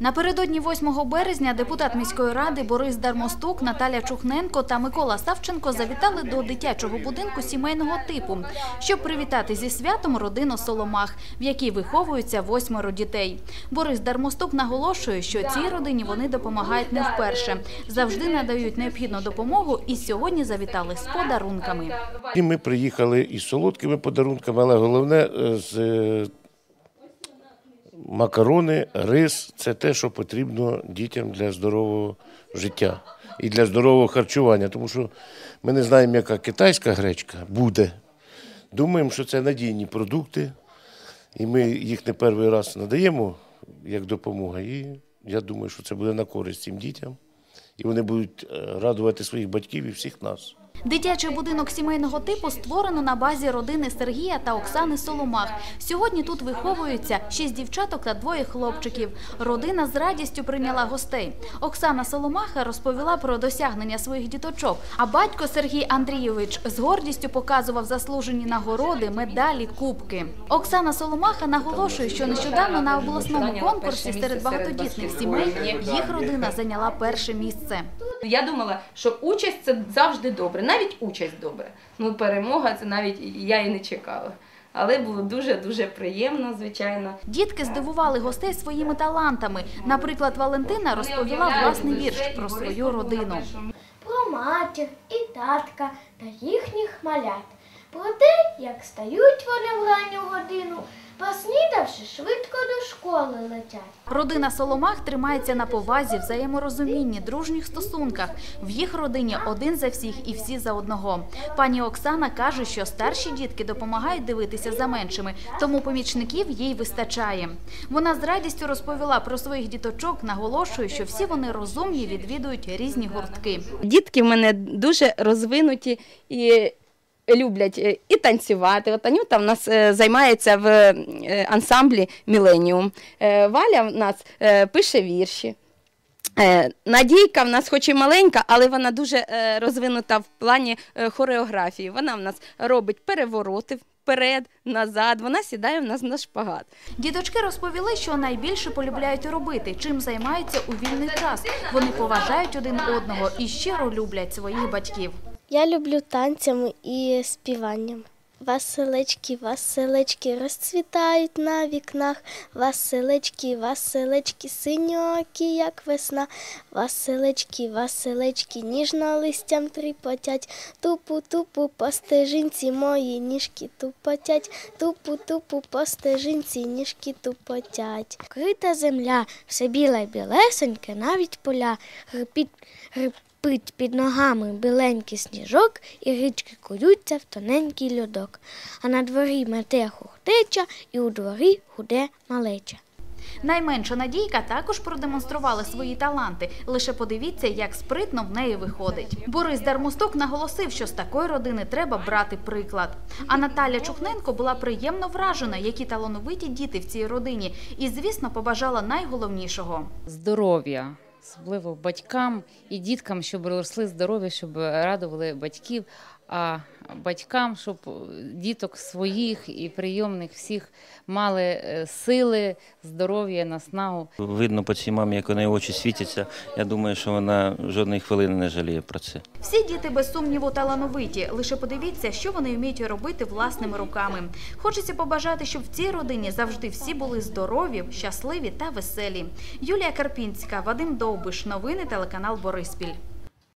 Напередодні 8 березня депутат міської ради Борис Дармостук, Наталя Чухненко та Микола Савченко завітали до дитячого будинку сімейного типу, щоб привітати зі святом родину Соломах, в якій виховуються восьмеро дітей. Борис Дармостук наголошує, що цій родині вони допомагають не вперше, завжди надають необхідну допомогу і сьогодні завітали з подарунками. І ми приїхали із солодкими подарунками, але головне е, з макарони, рис це те, що потрібно дітям для здорового життя і для здорового харчування. Тому що ми не знаємо, яка китайська гречка буде. Думаємо, що це надійні продукти, і ми їх не перший раз надаємо як допомога. І я думаю, що це буде на користь цим дітям. І вони будуть е, радувати своїх батьків і всіх нас. Дитячий будинок сімейного типу створено на базі родини Сергія та Оксани Соломах. Сьогодні тут виховуються шість дівчаток та двоє хлопчиків. Родина з радістю прийняла гостей. Оксана Соломаха розповіла про досягнення своїх діточок. А батько Сергій Андрійович з гордістю показував заслужені нагороди, медалі, кубки. Оксана Соломаха наголошує, що нещодавно на обласному конкурсі серед багатодітних сімей їх родина зайняла перше місце. Я думала, що участь це завжди добре, навіть участь добре. Ну, перемога це навіть я і не чекала. Але було дуже дуже приємно, звичайно. Дітки здивували гостей своїми талантами. Наприклад, Валентина розповіла власний вірш про свою родину. про матір і татка та їхніх малят. Про те, як стають вони в ранню годину, поснідавши, швидко до школи летять. Родина Соломах тримається на повазі, взаєморозумінні, дружніх стосунках. В їх родині один за всіх і всі за одного. Пані Оксана каже, що старші дітки допомагають дивитися за меншими, тому помічників їй вистачає. Вона з радістю розповіла про своїх діточок, наголошує, що всі вони розумні, відвідують різні гуртки. Дітки в мене дуже розвинуті і люблять е, і танцювати. От Анюта в нас е, займається в е, ансамблі Міленіум. Валя в нас пише вірші. Надійка в нас хоч і маленька, але вона дуже розвинута в плані хореографії. Вона в нас робить перевороти вперед, назад. Вона сідає в нас на шпагат. Діточки розповіли, що найбільше полюбляють робити, чим займаються у вільний час. Вони поважають один одного і щиро люблять своїх батьків. Я люблю танцями і співанням. Василечки, василечки розцвітають на вікнах. Василечки, василечки, синьокі, як весна. Василечки, василечки, ніжно листям тріпотять. Тупу-тупу по стежинці мої ніжки тупотять. Тупу-тупу по стежинці ніжки тупотять. Крита земля, все біле білесеньке, навіть поля. Грипіть, грипить під ногами біленький сніжок, і річки куються в тоненький льодок. А на дворі мете хухтеча, і у дворі худе малеча. Найменша Надійка також продемонструвала свої таланти. Лише подивіться, як спритно в неї виходить. Борис Дармосток наголосив, що з такої родини треба брати приклад. А Наталя Чухненко була приємно вражена, які талановиті діти в цій родині, і, звісно, побажала найголовнішого. здоров'я, особливо батькам і діткам, щоб росли здорові, щоб радували батьків, а батькам, щоб діток своїх і прийомних всіх мали е, сили, здоров'я, наснагу. Видно по цій мамі, як у неї очі світяться. Я думаю, що вона жодної хвилини не жаліє про це. Всі діти без сумніву талановиті. Лише подивіться, що вони вміють робити власними руками. Хочеться побажати, щоб в цій родині завжди всі були здорові, щасливі та веселі. Юлія Карпінська, Вадим Довбиш. Новини телеканал Бориспіль.